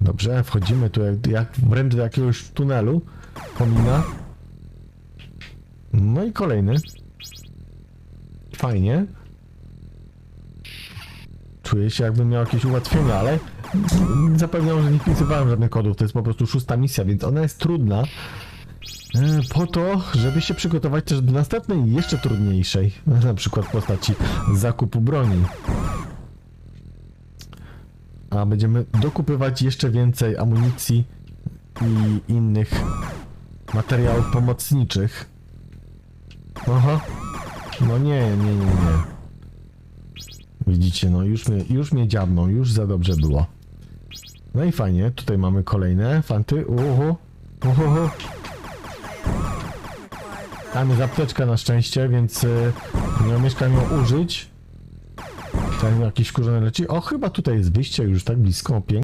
Dobrze, wchodzimy tu jak, jak wręcz do jakiegoś tunelu. Komina. No i kolejny. Fajnie. Czuję się jakbym miał jakieś ułatwienia, ale zapewniam, że nie wpisywałem żadnych kodów. To jest po prostu szósta misja, więc ona jest trudna. E, Po to, żeby się przygotować też do następnej, jeszcze trudniejszej. Na przykład w postaci zakupu broni. A będziemy dokupywać jeszcze więcej amunicji i innych materiałów pomocniczych. Aha. No nie, nie, nie, nie. Widzicie, no już mnie, już mnie dziabną, już za dobrze było. No i fajnie, tutaj mamy kolejne fanty. Uhu, uhu. Tam jest apteczka na szczęście, więc y, nie omieszkam ją użyć. Tam jakiś kurzony leci. O, chyba tutaj jest wyjście już tak blisko, pięknie.